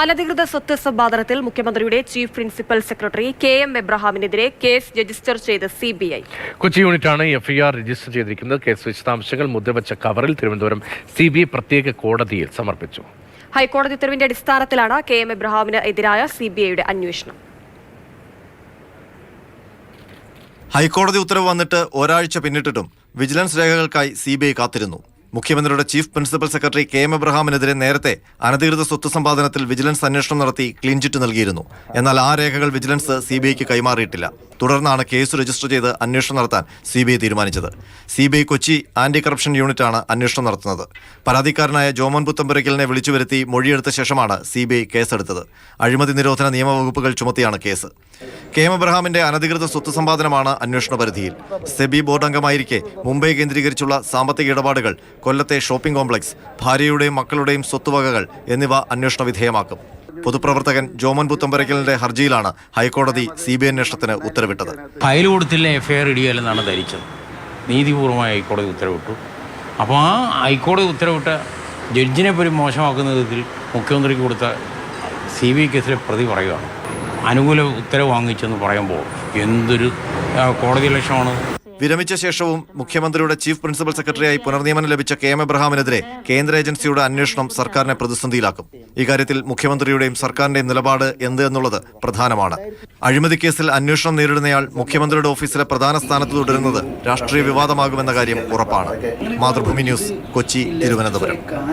അനധികൃത സ്വത്ത് സമ്പാദനത്തിൽ മുഖ്യമന്ത്രിയുടെ chief principal secretary K M എബ്രഹാമിനെതിരെ case register ചെയ്ത് സി ബി ഐ. കൊച്ചി യൂണിറ്റാണ് എഫ്ഐആർ രജിസ്റ്റർ ചെയ്തിരിക്കുന്നത്. കേസ് വിശദാംശങ്ങൾ മുദ്രവച്ച കവറിൽ തിരുവനന്തപുരം സി ബി ഐ പ്രത്യേക കോടതിയിൽ സമർപ്പിച്ചു. ഹൈക്കോടതി ഉത്തരവിന്റെ അടിസ്ഥാനത്തിലാണ് കെ എം എബ്രഹാമിന് എതിരായ സി ബി ഐയുടെ അന്വേഷണം. ഹൈക്കോടതി ഉത്തരവ് വന്നിട്ട് ഒരാഴ്ച പിന്നിട്ടിട്ടും വിജിലൻസ് രേഖകൾക്കായി സി ബി ഐ കാത്തിരുന്നു. മുഖ്യമന്ത്രിയുടെ chief principal secretary K M എബ്രഹാമിനെതിരെ നേരത്തെ അനധികൃത സ്വത്ത് സമ്പാദനത്തിൽ വിജിലൻസ് അന്വേഷണം നടത്തി ക്ലീൻ ചിറ്റ് നൽകിയിരുന്നു. എന്നാൽ ആ രേഖകൾ വിജിലൻസ് സി കൈമാറിയിട്ടില്ല. തുടർന്നാണ് കേസ് രജിസ്റ്റർ ചെയ്ത് അന്വേഷണം നടത്താൻ സി ബി ഐ തീരുമാനിച്ചത്. C B I Kochi anti corruption യൂണിറ്റാണ് അന്വേഷണം നടത്തുന്നത്. പരാതിക്കാരനായ ജോമോൻ പുത്തമ്പുരക്കലിനെ വിളിച്ചു വരുത്തി മൊഴിയെടുത്ത ശേഷമാണ് സി ബി ഐ കേസെടുത്തത്. അഴിമതി നിരോധന നിയമവകുപ്പുകൾ ചുമത്തിയാണ് കേസ്. കെ എം എബ്രഹാമിന്റെ അനധികൃത സ്വത്ത് സമ്പാദനമാണ് അന്വേഷണ പരിധിയിൽ. സെബി ബോർഡ് അംഗമായിരിക്കെ മുംബൈ കേന്ദ്രീകരിച്ചുള്ള സാമ്പത്തിക ഇടപാടുകൾ കൊല്ലത്തെ ഷോപ്പിംഗ് കോംപ്ലക്സ് ഭാര്യയുടെയും മക്കളുടെയും സ്വത്തുവകകൾ എന്നിവ അന്വേഷണ വിധേയമാക്കും. പൊതുപ്രവർത്തകൻ ജോമൻ പുത്തമ്പരക്കലിന്റെ ഹർജിയിലാണ് ഹൈക്കോടതി സി ബി അന്വേഷണത്തിന് ഉത്തരവിട്ടത്. ഫയൽ കൊടുത്തില്ല എഫ് ഐ ഇടിയല്ലെന്നാണ് ധരിച്ചത്. നീതിപൂർവമായി ഹൈക്കോടതി ഉത്തരവിട്ടു. അപ്പോൾ ആ ഹൈക്കോടതി ഉത്തരവിട്ട ജഡ്ജിനെ പോലും മോശമാക്കുന്ന വിധത്തിൽ മുഖ്യമന്ത്രിക്ക് കൊടുത്ത സി ബി ഐ കേസിലെ പ്രതി പറയുകയാണ് അനുകൂല ഉത്തരവ് വാങ്ങിച്ചെന്ന് പറയുമ്പോൾ എന്തൊരു കോടതി ലക്ഷ്യമാണ് വിരമിച്ച ശേഷവും മുഖ്യമന്ത്രിയുടെ ചീഫ് പ്രിൻസിപ്പൽ സെക്രട്ടറിയായി പുനർനിയമനം ലഭിച്ച കെ എം എബ്രഹാമിനെതിരെ കേന്ദ്ര ഏജൻസിയുടെ അന്വേഷണം സർക്കാരിനെ പ്രതിസന്ധിയിലാക്കും. ഇക്കാര്യത്തിൽ മുഖ്യമന്ത്രിയുടെയും സർക്കാരിന്റെയും നിലപാട് എന്ത് എന്നുള്ളത് പ്രധാനമാണ്. അഴിമതി കേസിൽ അന്വേഷണം നേരിടുന്നയാൾ മുഖ്യമന്ത്രിയുടെ ഓഫീസിലെ പ്രധാന സ്ഥാനത്ത് തുടരുന്നത് രാഷ്ട്രീയ വിവാദമാകുമെന്ന കാര്യം ഉറപ്പാണ്. മാതൃഭൂമി ന്യൂസ് കൊച്ചി തിരുവനന്തപുരം.